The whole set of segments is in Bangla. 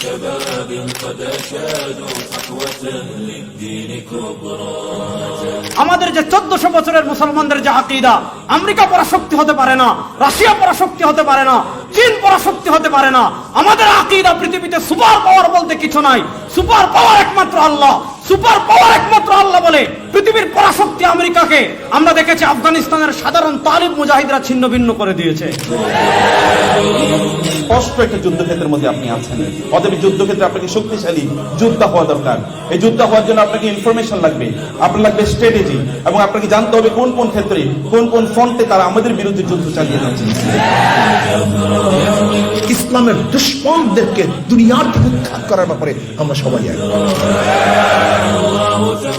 Together. আমাদের যে চোদ্দশো বছরের মুসলমানদের যে আকিদা, আমেরিকা পরাশক্তি হতে পারে না, রাশিয়া পরাশক্তি হতে পারে না, চীন পরাশক্তি হতে পারে না, আমাদের আকিদা পৃথিবীতে সুপার পাওয়ার বলতে কিছু নাই। সুপার পাওয়ার একমাত্র আল্লাহ। সুপার পাওয়ার একমাত্র আল্লাহ বলে পৃথিবীর পরাশক্তি আমেরিকাকে আমরা দেখেছি আফগানিস্তানের সাধারণ তালিব মুজাহিদরা ছিন্ন ভিন্ন করে দিয়েছে। স্পষ্ট একটা যুদ্ধক্ষেত্রের মধ্যে আপনি আছেন। অতএব যুদ্ধক্ষেত্রে আপনাকে শক্তিশালী যোদ্ধা হওয়া দরকার। এই যোদ্ধা হওয়ার জন্য আপনাকে ইনফরমেশন লাগবে। আপনার লাগবে স্ট্র্যাটেজি এবং আপনাকে জানতে হবে কোন কোন ক্ষেত্রে, কোন কোন ফ্রন্টে তারা আমাদের বিরুদ্ধে যুদ্ধ চালিয়ে যাচ্ছে। ইসলামের দুশ্মনদেরকে দুনিয়ার থেকে উৎখাত করার ব্যাপারে আমরা সবাই এক।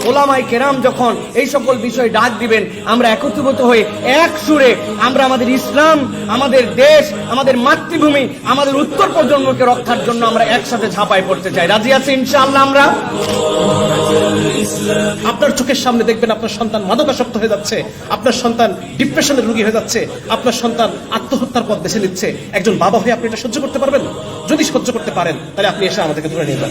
ওলামাই কেরাম যখন এই সকল বিষয় ডাক দিবেন, আমরা একত্রিত হয়ে এক সুরে আমরা আমাদের ইসলাম, আমাদের দেশ, আমাদের মাতৃভূমি, আমাদের উত্তর প্রজন্মকে রক্ষার জন্য আমরা একসাথে ঝাঁপাই পড়তে চাই। রাজি আছে ইনশাআল্লাহ আমরা? আপনার চোখের সামনে দেখবেন আপনার সন্তান মাদকাসক্ত হয়ে যাচ্ছে, আপনার সন্তান ডিপ্রেশনের রোগী হয়ে যাচ্ছে, আপনার সন্তান আত্মহত্যার পথ বেছে নিচ্ছে। একজন বাবা হয়ে আপনি এটা সহ্য করতে পারবেন? যদি সহ্য করতে পারেন, তাহলে আপনি এসে আমাদেরকে ধরে নিয়ে যান।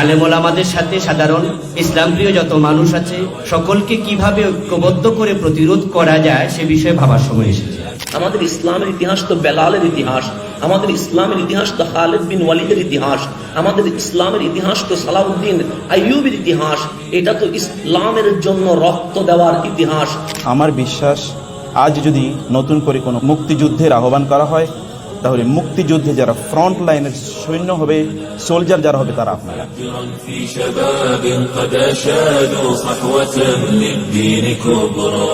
আলেমল আমাদের সাথে সাধারণ ইসলাম প্রিয় যত মানুষ আছে, সকলকে কীভাবে ঐক্যবদ্ধ করে প্রতিরোধ করা যায়, সে বিষয়ে ভাবার সময় এসেছে। আমাদের ইসলামের ইতিহাস তো বেলালের ইতিহাস, আমাদের ইসলামের ইতিহাস তো খালেদ বিন ওয়ালিদের ইতিহাস, আমাদের ইসলামের ইতিহাস তো সালাউদ্দিন আইয়ুবের ইতিহাস, এটা তো ইসলামের জন্য রক্ত দেওয়ার ইতিহাস। আমার বিশ্বাস, আজ যদি নতুন করে কোনো মুক্তিযুদ্ধের আহ্বান করা হয় তাহলে মুক্তিযুদ্ধে যারা ফ্রন্ট লাইনের সৈন্য হবে সোলজার যারা হবে তারা আপনারা في شباب قد أشادوا صحوة للدين كبرى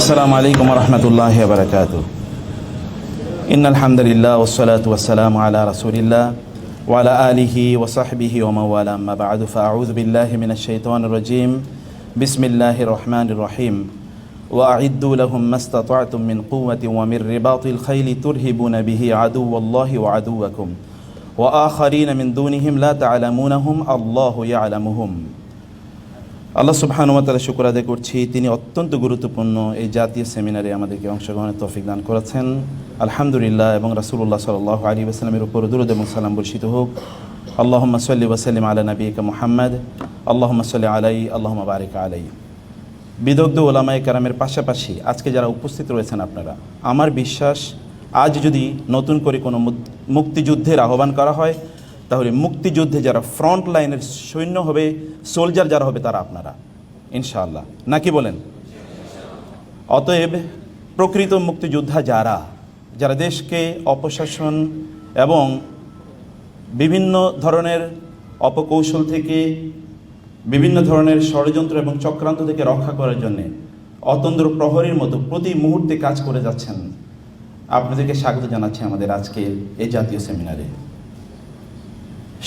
السلام عليكم ورحمة الله وبركاته إن الحمد لله والصلاة والسلام على رسول الله وعلى آله وصحبه ومن والاه أما بعد فأعوذ بالله من الشيطان الرجيم بسم الله الرحمن الرحيم وأعدوا لهم ما استطعتم من قوة ومن رباط الخيل ترهبون به عدو الله وعدوكم وآخرين من دونهم لا تعلمونهم الله يعلمهم আল্লাহ সুবহানুমাতালা শুক্র আদায় করছি তিনি অত্যন্ত গুরুত্বপূর্ণ এই জাতীয় সেমিনারে আমাদেরকে অংশগ্রহণের তৌফিক দান করেছেন আলহামদুলিল্লাহ এবং রাসূলুল্লাহ সাল্লাহ আলী ওসালামের উপর দুরুদ এবং সালাম বর্ষিত হোক আল্লাহ সাল্লি ওসালিম আলা নবীকা মোহাম্মদ আল্লাহ সাল্লি আলাই আল্লাহ বারিক আলাই বিদগ্ধ ওলামায় কারামের পাশাপাশি আজকে যারা উপস্থিত রয়েছেন আপনারা, আমার বিশ্বাস আজ যদি নতুন করে কোনো মুক্তিযুদ্ধের আহ্বান করা হয়, তাহলে মুক্তিযুদ্ধে যারা ফ্রন্ট লাইনের সৈন্য হবে সোলজার যারা হবে তারা আপনারা, ইনশাআল্লাহ। নাকি বলেন? অতএব প্রকৃত মুক্তিযোদ্ধা যারা যারা দেশকে অপশাসন এবং বিভিন্ন ধরনের অপকৌশল থেকে বিভিন্ন ধরনের ষড়যন্ত্র এবং চক্রান্ত থেকে রক্ষা করার জন্যে অতন্দ্র প্রহরীর মতো প্রতি মুহূর্তে কাজ করে যাচ্ছেন। আপনাদেরকে স্বাগত জানাচ্ছি আমাদের আজকের এই জাতীয় সেমিনারে।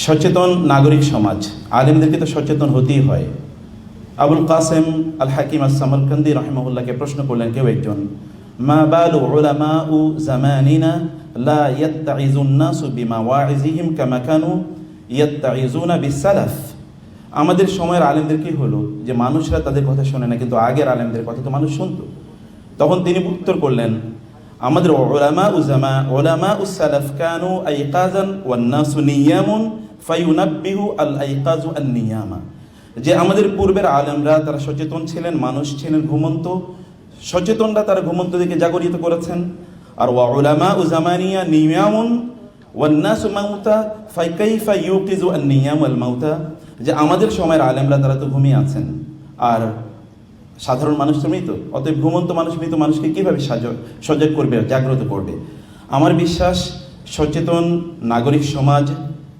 সচেতন নাগরিক সমাজ, আলেমদেরকে তো সচেতন হতেই হয়। আবুল কাসেম আল হাকিম আস সামরকান্দি রহমউল্লাহকে প্রশ্ন করলেন কেউ একজন, মা বালু উলামা উ জামানিনা লা ইয়াত্তাইজুন নাসু ওয়াইজিহিম কামা কানু ইয়াত্তাইজুনা বিসালাফ আমাদের সময়ের আলেমদের কি হলো? যে মানুষরা তাদের কথা শোনে না, কিন্তু আগের আলেমদের কথা তো মানুষ শুনতো। তখন তিনি উত্তর করলেন, আমাদের ওলামা উজামা ওলামা উসালাফ কানু আইকাজান ওয়ান্নাসু নিয়ামুন ফায়ুনাব্বিহু আল আইকাজু আন নিয়ামা। যে আমাদের পূর্বের আলেমরা তারা সচেতন ছিলেন, মানুষ ছিলেন ঘুমন্ত। সচেতনরা তারা ঘুমন্ত দিকে জাগরিত করেছেন। আর ওয়া উলামা উজামানিয়া নিয়ামুন ওয়ান্নাসু মাউতা ফাইকাইফা ইউকিজু আন নিয়াম আল মাউতা। যে আমাদের সময়ের আলেমরা তারা তো ঘুমিয়ে আছেন। আর সাধারণ মানুষ তো মৃত, অতএব ঘুমন্ত মানুষ, মৃত মানুষকে কীভাবে সাজ- সজাগ করবে জাগ্রত করবে? আমার বিশ্বাস, সচেতন নাগরিক সমাজ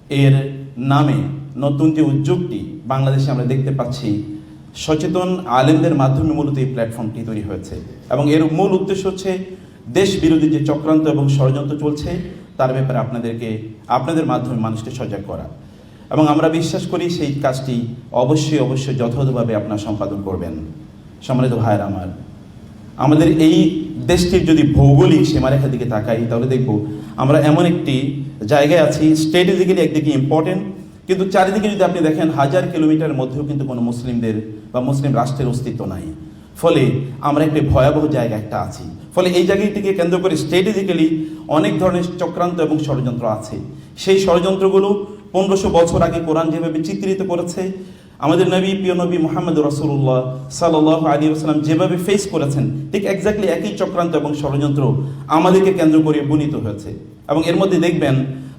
এর নামে নতুন যে উদ্যোগটি বাংলাদেশে আমরা দেখতে পাচ্ছি, সচেতন আলেমদের মাধ্যমে মূলত এই প্ল্যাটফর্মটি তৈরি হয়েছে। এবং এর মূল উদ্দেশ্য হচ্ছে দেশ বিরোধী যে চক্রান্ত এবং ষড়যন্ত্র চলছে, তার ব্যাপারে আপনাদেরকে, আপনাদের মাধ্যমে মানুষকে সজাগ করা। এবং আমরা বিশ্বাস করি সেই কাজটি অবশ্যই অবশ্যই যথাযথভাবে আপনার সম্পাদন করবেন। সম্মানিত ভাইয়ের আমার, আমাদের এই দেশটির যদি ভৌগোলিক সীমারেখার দিকে তাকাই, তাহলে দেখব আমরা এমন একটি জায়গায় আছি স্ট্র্যাটেজিক্যালি একদিকে ইম্পর্টেন্ট কিন্তু চারিদিকে যদি আপনি দেখেন, হাজার কিলোমিটার মধ্যেও কিন্তু কোনো মুসলিমদের বা মুসলিম রাষ্ট্রের অস্তিত্ব নাই। ফলে আমরা একটি ভয়াবহ জায়গা একটা আছি। ফলে এই জায়গাটিকে কেন্দ্র করে স্ট্র্যাটেজিক্যালি অনেক ধরনের চক্রান্ত এবং ষড়যন্ত্র আছে। সেই ষড়যন্ত্রগুলো পনেরোশো বছর আগে কোরআন যেভাবে চিত্রিত করেছে, আমাদের নবী, প্রিয় নবী মোহাম্মদ রসুল্লাহ সাল্লাহ আলী আসসালাম যেভাবে ফেস করেছেন, ঠিক এক্স্যাক্টলি একই চক্রান্ত এবং ষড়যন্ত্র আমাদেরকে কেন্দ্র করে বুনিত হয়েছে। এবং এর মধ্যে দেখবেন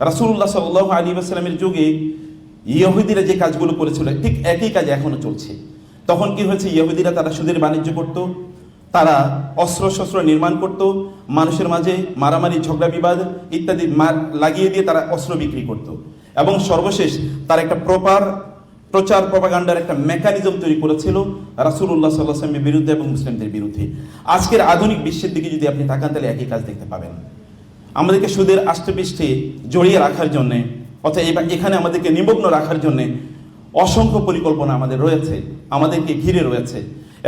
রাসুল্লাহ সাল্লাহ আলী আসসালামের যুগে ইহুদিরা যে কাজগুলো করেছিল, ঠিক একই কাজ এখনও চলছে। তখন কি হয়েছে? ইহুদিরা তারা সুদের বাণিজ্য করত, তারা অস্ত্র শস্ত্র নির্মাণ করত, মানুষের মাঝে মারামারি, ঝগড়া, বিবাদ ইত্যাদি লাগিয়ে দিয়ে তারা অস্ত্র বিক্রি করত। এবং সর্বশেষ তার একটা প্রপার প্রচার প্রপাগান্ডার একটা মেকানিজম তৈরি করেছিল রাসুল্লাহ সাল্লাহামের বিরুদ্ধে এবং মুসলিমদের বিরুদ্ধে। আজকের আধুনিক বিশ্বের দিকে যদি আপনি তাকান, তাহলে একই কাজ দেখতে পাবেন। আমাদেরকে সুদের আষ্টেপৃষ্ঠে জড়িয়ে রাখার জন্যে অর্থাৎ এখানে আমাদেরকে নিমগ্ন রাখার জন্যে অসংখ্য পরিকল্পনা আমাদের রয়েছে, আমাদেরকে ঘিরে রয়েছে।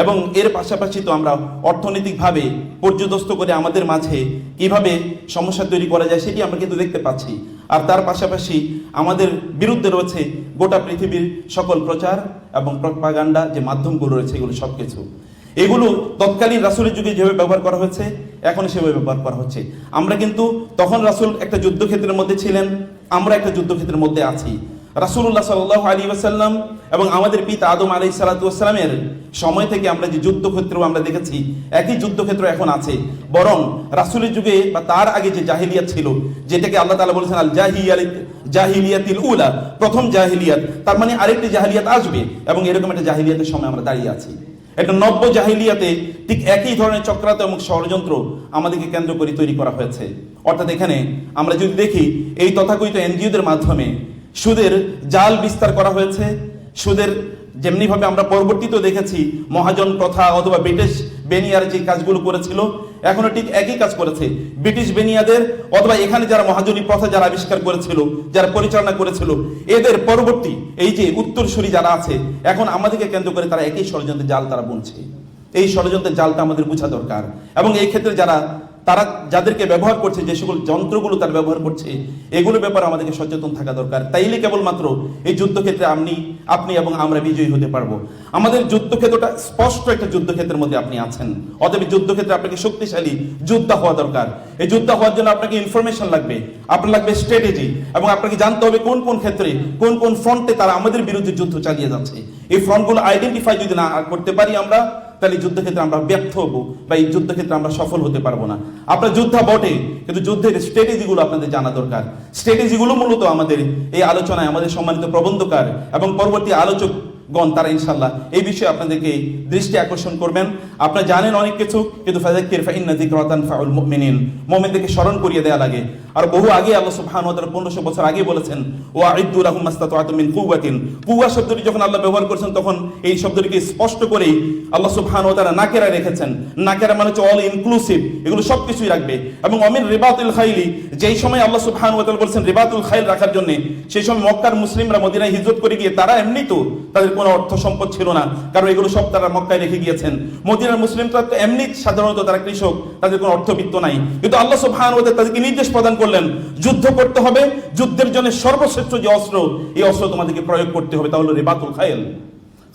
এবং এর পাশাপাশি তো আমরা অর্থনৈতিকভাবে পর্যদস্ত করে আমাদের মাঝে কীভাবে সমস্যা তৈরি করা যায় সেটি আমরা কিন্তু দেখতে পাচ্ছি। আর তার পাশাপাশি আমাদের বিরুদ্ধে রয়েছে গোটা পৃথিবীর সকল প্রচার এবং প্রপাগান্ডা যে মাধ্যমগুলো রয়েছে এগুলো সব কিছু এগুলো তৎকালীন রাসুলের যুগে যেভাবে ব্যবহার করা হয়েছে, এখন সেভাবে ব্যবহার করা হচ্ছে। আমরা কিন্তু তখন রাসুল একটা যুদ্ধক্ষেত্রের মধ্যে ছিলেন, আমরা একটা যুদ্ধক্ষেত্রের মধ্যে আছি। রাসুল্লাহ সাল্লাহ আলী ওয়াসাল্লাম এবং আমাদের পিতা আদম আলী সালাতামের সময় থেকে আমরা যে যুদ্ধক্ষেত্র আমরা দেখেছি, একই যুদ্ধক্ষেত্র এখন আছে। বরং রাসুলের যুগে বা তার আগে যে জাহিলিয়াত ছিল, যেটাকে আল্লাহ তালা বলেছেন আল জাহিয়ালিত জাহিলিয়াতিল উলা, প্রথম জাহিলিয়াত, তার মানে আরেকটি জাহিলিয়াত আসবে এবং এরকম একটা জাহিলিয়াতের সময় আমরা দাঁড়িয়ে আছি। একটা নব্য জাহিলিয়াতে ঠিক একই ধরনের চক্রান্ত এবং ষড়যন্ত্র আমাদেরকে কেন্দ্র করে তৈরি করা হয়েছে। অর্থাৎ এখানে আমরা যদি দেখি, এই তথাকথিত এনজিওদের মাধ্যমে সুদের জাল বিস্তার করা হয়েছে। সুদের যেমনিভাবে আমরা পরবর্তীতেও দেখেছি, মহাজন প্রথা অথবা ব্রিটিশ বেনিয়ার যে কাজগুলো করেছিল, এখনও ঠিক একই কাজ করেছে। ব্রিটিশ বেনিয়াদের অথবা এখানে যারা মহাজনী প্রথা যারা আবিষ্কার করেছিল, যারা পরিচালনা করেছিল, এদের পরবর্তী এই যে উত্তরসূরি যারা আছে, এখন আমাদেরকে কেন্দ্র করে তারা একই ষড়যন্ত্রের জাল তারা বুনছে। এই ষড়যন্ত্রের জালটা আমাদের বোঝা দরকার। এবং এই ক্ষেত্রে যারা তারা যাদেরকে ব্যবহার করছে, যে সকল যন্ত্রগুলো তারা ব্যবহার করছে এগুলো ব্যাপারে আমাদেরকে সচেতন থাকা দরকার। তাইলে কেবলমাত্র এই যুদ্ধক্ষেত্রে আপনি আপনি এবং আমরা বিজয়ী হতে পারব। আমাদের যুদ্ধক্ষেত্রটা স্পষ্ট একটা যুদ্ধক্ষেত্রের মধ্যে আপনি আছেন। অতএব যুদ্ধক্ষেত্রে আপনাকে শক্তিশালী যোদ্ধা হওয়া দরকার। এই যোদ্ধা হওয়ার জন্য আপনাকে ইনফরমেশন লাগবে, আপনার লাগবে স্ট্র্যাটেজি এবং আপনাকে জানতে হবে কোন কোন ক্ষেত্রে, কোন কোন ফ্রন্টে তারা আমাদের বিরুদ্ধে যুদ্ধ চালিয়ে যাচ্ছে। এই ফ্রন্টগুলো আইডেন্টিফাই যদি না করতে পারি আমরা তাহলে যুদ্ধক্ষেত্রে আমরা ব্যর্থ হব বা এই যুদ্ধক্ষেত্রে আমরা সফল হতে পারব না। আপনার যোদ্ধা বটে, কিন্তু যুদ্ধের স্ট্র্যাটেজিগুলো আপনাদের জানা দরকার। স্ট্র্যাটেজিগুলো মূলত আমাদের এই আলোচনায় আমাদের সম্মানিত প্রবন্ধকার এবং পরবর্তী আলোচক গণ তারা ইনশাল্লাহ এই বিষয়ে আপনাদেরকে দৃষ্টি আকর্ষণ করবেন। আপনারা জানেন অনেক কিছু, কিন্তু মুমিনদেরকে স্মরণ করিয়ে দেয়া লাগে। আর বহু আগে আল্লাহ সুবহানাহু 1500 বছর আগে বলেছেন ওয়া আইদ্দু লাহুম কুওয়াতিন। কুওয়া শব্দটি যখন আল্লাহ ব্যবহার করেছেন, তখন এই শব্দটিকে স্পষ্ট করেই আল্লাহ সুবহানাহু ওয়া তাআলা নাকেরা রেখেছেন। নাকেরা মানে হচ্ছে অল ইনক্লুসিভ, এগুলো সবকিছুই রাখবে। এবং অমিন রিবাতুল খাইলি, যেই সময় আল্লাহ সুবহানাহু ওয়া তাআলা বলেছেন রিবাতুল খাইল রাখার জন্য, সেই সময় মক্কার মুসলিমরা মদিনায় হিজরত করে গিয়ে তারা এমনি তো তাদের কোনো অর্থ সম্পদ ছিল না। কারণ এগুলো সব তারা মক্কায় রেখে গিয়েছেন। মদিনার মুসলিমরা তো এমনি সাধারণত তারা কৃষক, তাদের কোনো অর্থবিত্ত নাই। কিন্তু আল্লাহ সুবহানাহু ওয়া তাআলা তাদেরকে নির্দেশ প্রদান করলেন, যুদ্ধ করতে হবে, যুদ্ধের জন্য সর্বশ্রেষ্ঠ যে অস্ত্র, এই অস্ত্র তোমাদেরকে প্রয়োগ করতে হবে, তা হলো রিবাতুল খায়েল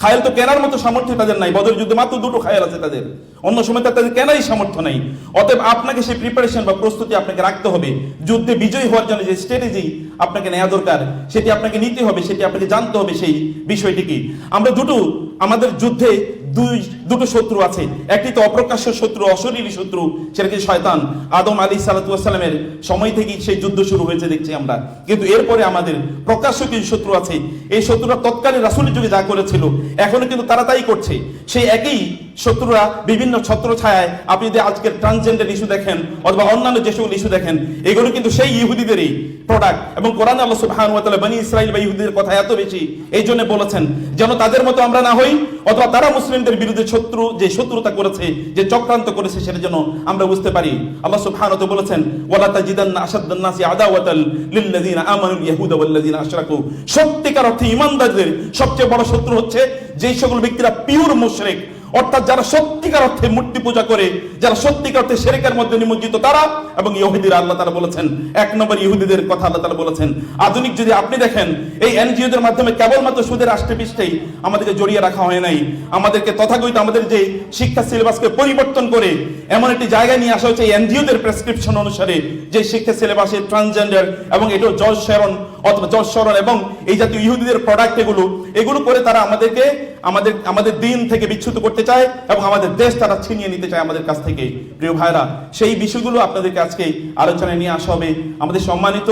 খায়েল তো কেনার মতো সামর্থ্য তাদের নাই বদর যুদ্ধে মাত্র দুটো খায়েল আছে তাদের। অন্য সময় তাদের কেনারই সামর্থ্য নাই। অতএব আপনাকে সেই প্রিপারেশন বা প্রস্তুতি আপনাকে রাখতে হবে। যুদ্ধে বিজয়ী হওয়ার জন্য যে স্ট্র্যাটেজি আপনাকে নেওয়া দরকার, সেটি আপনাকে নিতে হবে, সেটি আপনাকে জানতে হবে সেই বিষয়টি কি আমরা দুটো, আমাদের যুদ্ধে দুই, দুটো শত্রু আছে। একটি তো অপ্রকাশ্য শত্রু, অশরীরী শত্রু, সেটা কি শয়তান। আদম আলী সালাতামের সময় থেকেই সেই যুদ্ধ শুরু হয়েছে, দেখছি আমরা। কিন্তু এরপরে আমাদের প্রকাশ্য কিছু শত্রু আছে। এই শত্রুরা তৎকালীন রাসুলের যুগে যা করেছিল, এখনও কিন্তু তারা তাই করছে। সেই একই শত্রুরা বিভিন্ন ছত্র ছায়ায় আপনি যদি আজকের ট্রান্সজেন্ডার ইস্যু দেখেন অথবা অন্যান্য যে সকল ইস্যু দেখেন, এগুলো কিন্তু সেই ইহুদিদেরই প্রোডাক্ট এবং কোরআন আল্লাহ তাআলা বনি ইসরাইল বা ইহুদিদের কথা এত বেশি এই জন্য বলেছেন যেন তাদের মতো আমরা না হই অথবা তারা মুসলিমদের বিরুদ্ধে শত্রু, যে শত্রুতা করেছে, যে চক্রান্ত করেছে সেটা যেন আমরা বুঝতে পারি। আল্লাহ সুবহানাহু ওয়া বলেছেন, ওয়ালা তাজিদান্না আশাদ্দান নাসি আদাওয়াতাল লিল্লাযিনা আমানুল ইয়াহুদা ওয়াল্লাযিনা আশরাকু। সত্যিকার অর্থে ঈমানদারদের সবচেয়ে বড় শত্রু হচ্ছে যেই সকল ব্যক্তিরা পিওর মুশরিক। অর্থাৎ যারা সত্যিকার অর্থে মূর্তি পূজা করে, যারা সত্যিকার অর্থে সেরেকের মধ্যে নিমজ্জিত তারা এবং ইহুদিরা আল্লাহ তারা বলেছেন, এক নম্বর ইহুদিদের কথা আল্লাহ তারা বলেছেন। আধুনিক যদি আপনি দেখেন, এই এনজিওদের মাধ্যমে কেবলমাত্র সুদের আষ্টে পৃষ্ঠেই আমাদেরকে জড়িয়ে রাখা হয় নাই, আমাদেরকে তথাকথিত আমাদের যে শিক্ষা সিলেবাসকে পরিবর্তন করে এমন একটি জায়গায় নিয়ে আসা হচ্ছে এই এনজিওদের প্রেসক্রিপশন অনুসারে যে শিক্ষা সিলেবাসে ট্রান্সজেন্ডার এবং এটাও জজ শরণ অথবা শরণ এবং এই জাতীয় ইহুদিদের প্রোডাক্ট এগুলো এগুলো করে তারা আমাদেরকে আমাদের আমাদের দিন থেকে বিচ্যুত করতে চায় এবং আমাদের দেশ তারা ছিনিয়ে নিতে চায় আমাদের কাছ থেকে। প্রিয় ভাইরা সেই বিষয়গুলো আপনাদেরকে আজকে আলোচনায় নিয়ে আসা হবে। আমাদের সম্মানিত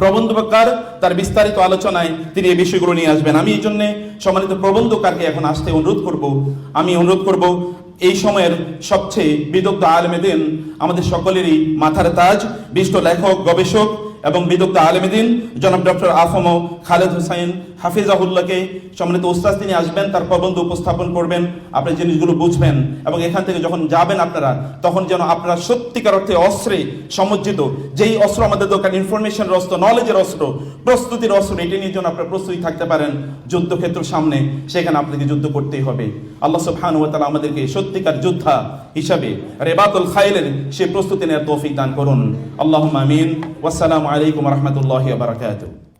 প্রবন্ধকার তার বিস্তারিত আলোচনায় তিনি এই বিষয়গুলো নিয়ে আসবেন। আমি এই জন্য সম্মানিত প্রবন্ধকারকে এখন আসতে অনুরোধ করব। আমি অনুরোধ করব, এই সময়ের সবচেয়ে বিদগ্ধ আলমেদিন আমাদের সকলেরই মাথার তাজ, বিষ্ট লেখক, গবেষক এবং বিদগ্ধ আলমেদিন জনাব ডক্টর আফম খালেদ হুসাইন হাফিজাহুল্লাহকে সম্মানিত উস্তাদ তিনি আসবেন, তার প্রবন্ধ উপস্থাপন করবেন, আপনি জিনিসগুলো বুঝবেন এবং এখান থেকে যখন যাবেন আপনারা, তখন যেন আপনারা সত্যিকার অর্থে অস্ত্রে সমজ্জিত যেই অস্ত্র আমাদের দরকার ইনফরমেশনের অস্ত্র নলেজের অস্ত্র, প্রস্তুতির অস্ত্র, এটি নিয়ে যেন আপনারা প্রস্তুতি থাকতে পারেন যুদ্ধক্ষেত্র সামনে, সেখানে আপনাকে যুদ্ধ করতেই হবে। আল্লাহ সুবহান ওয়া তাআলা আমাদেরকে সত্যিকার যোদ্ধা হিসাবে, রেবাতুল খাইলের সে প্রস্তুতি নেওয়ার তৌফিক দান করুন। আল্লাহুম্মা আমিন। ওয়াসসালামু আলাইকুম রাহমাতুল্লাহি বারাকাতুহু।